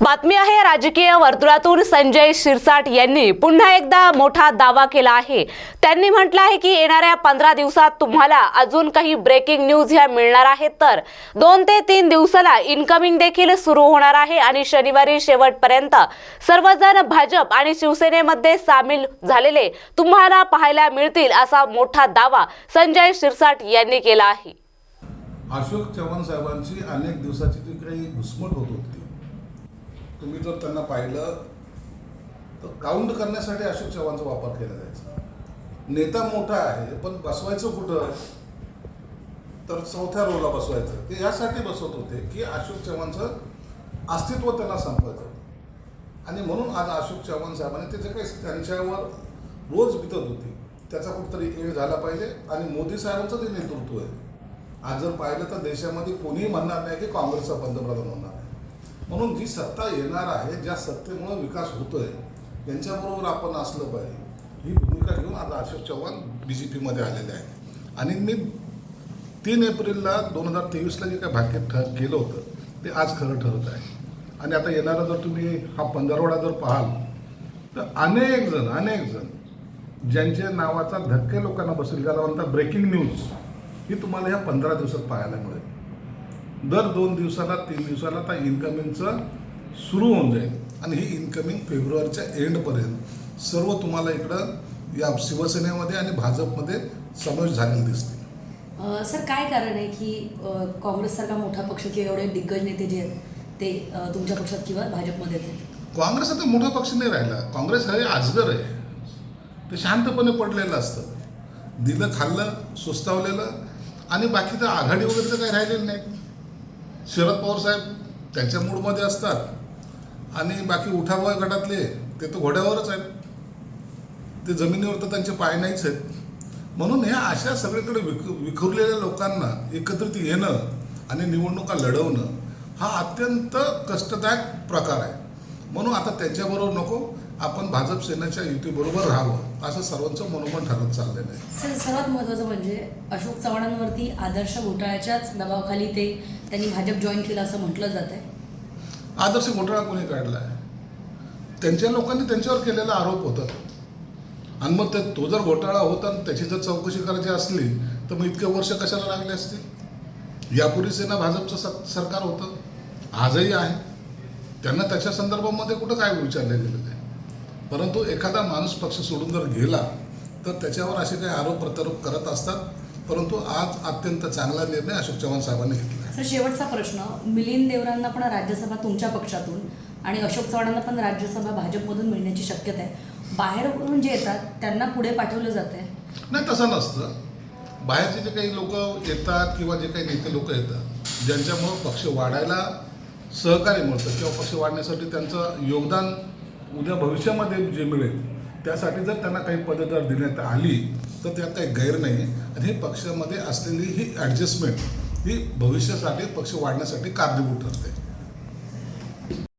बातमी आहे राजकीय वर्तुळातून संजय शिरसाट यांनी पुन्हा एकदा मोठा दावा केला आहे. त्यांनी म्हटलं आहे की येणाऱ्या पंधरा दिवसात तुम्हाला अजून काही ब्रेकिंग न्यूज ह्या मिळणार आहेत. तर दोन ते तीन दिवसाला इन्कमिंग देखील सुरू होणार आहे आणि शनिवारी शेवटपर्यंत सर्वजण भाजप आणि शिवसेनेमध्ये सामील झालेले तुम्हाला पाहायला मिळतील असा मोठा दावा संजय शिरसाट यांनी केला आहे. अशोक चव्हाण साहेबांची अनेक दिवसाची जी काही घुसमट होत होती. तुम्ही जर त्यांना पाहिलं तर काउंट करण्यासाठी अशोक चव्हाणचा वापर केला जायचा. नेता मोठा आहे पण बसवायचं कुठं? तर चौथ्या रोला बसवायचं. ते यासाठी बसवत होते की अशोक चव्हाणचं अस्तित्व त्यांना संपवायचं आणि म्हणून आज अशोक चव्हाण साहेबांनी ते जे काही त्यांच्यावर रोज बितत होती त्याचा कुठतरी एड झाला पाहिजे. आणि मोदी साहेबांचं जे नेतृत्व आहे आज जर पाहिलं तर देशामध्ये कोणीही म्हणणार नाही की काँग्रेसचा पंतप्रधान होणार. म्हणून जी सत्ता येणार आहे ज्या सत्तेमुळे विकास होतोय यांच्याबरोबर आपण असलं पाहिजे. ही भूमिका घेऊन आज अशोक चव्हाण बी जे पीमध्ये आलेले आहेत. आणि मी तीन एप्रिलला दोन हजार तेवीसला जे काय भाग्य ठर केलं होतं ते आज खरं ठरत आहे. आणि आता येणारा जर तुम्ही हा पंधरवडा जर पाहाल तर अनेक जण अनेक जण ज्यांच्या नावाचा धक्के लोकांना बसेल ज्याला म्हणतात ब्रेकिंग न्यूज ही तुम्हाला ह्या पंधरा दिवसात पाहायला मिळेल. दर दोन दिवसाला तीन दिवसाला त्या इन्कमिंगचं सुरू होऊन जाईल. आणि ही इन्कमिंग फेब्रुवारीच्या एंडपर्यंत सर्व तुम्हाला इकडं या शिवसेनेमध्ये आणि भाजपमध्ये समावेश झालेले दिसतील अ, सर काय कारण आहे की काँग्रेससारखा मोठा पक्ष किंवा एवढे दिग्गज नेते जे आहेत ते तुमच्या पक्षात किंवा भाजपमध्ये आहेत? काँग्रेस आता मोठा पक्ष नाही राहिला. काँग्रेस हे अजगर आहे. ते शांतपणे पडलेलं असतं. दिलं खाल्लं सुस्तावलेलं आणि बाकीचं आघाडी वगैरे तर काही राहिलेलं नाही. शरद पवार साहेब त्यांच्या मूडमध्ये असतात. आणि बाकी उठावय गटातले ते तर घोड्यावरच आहेत. ते जमिनीवर तर त्यांचे पाय नाहीच आहेत. म्हणून ह्या अशा सगळीकडे विख विखुरलेल्या लोकांना एकत्रित येणं आणि निवडणुका लढवणं हा अत्यंत कष्टदायक प्रकार आहे. म्हणून आता त्यांच्याबरोबर नको. आपण भाजप सेनेच्या युतीबरोबर राहावं असं सर्वांचं मनोमन ठरत चाललेलं आहे. सर सर्वात महत्त्वाचं म्हणजे अशोक चव्हाणांवरती आदर्श घोटाळ्याच्याच दबावाखाली ते त्यांनी भाजप जॉईन केलं असं म्हटलं जात आहे. आदर्श घोटाळा कोणी काढला आहे त्यांच्या लोकांनी त्यांच्यावर केलेला आरोप होता. आणि मग ते तो जर घोटाळा होता आणि त्याची जर चौकशी करायची असली तर मग इतके वर्ष कशाला लागले असते यापूर्वी सेना भाजपचं सरकार होतं. आजही आहे. त्यांना त्याच्या संदर्भामध्ये कुठं काय विचारलं गेलं नाही परंतु एखादा माणूस पक्ष सोडून जर गेला तर त्याच्यावर असे काही आरोप प्रत्यारोप करत असतात. परंतु आज अत्यंत चांगला निर्णय अशोक चव्हाण साहेबांनी घेतला सर शेवटचा प्रश्न. मिलिंद देवरांना पण राज्यसभा तुमच्या पक्षातून आणि अशोक चव्हाणांना पण राज्यसभा भाजपमधून मिळण्याची शक्यता आहे. बाहेरून जे येतात त्यांना पुढे पाठवलं जात आहे. नाही तसं नसतं. बाहेरचे जे काही लोक येतात किंवा जे काही नेते लोक येतात ज्यांच्यामुळं पक्ष वाढायला सहकार्य मिळतं किंवा पक्ष वाढण्यासाठी त्यांचं योगदान उद्या भविष्यामध्ये जे मिळेल त्यासाठी जर त्यांना काही पदं जर देण्यात आली तर त्यात काही गैर नाही. आणि हे पक्षामध्ये असलेली ही ॲडजस्टमेंट ही भविष्यासाठी पक्ष वाढण्यासाठी कारणीभूत ठरते.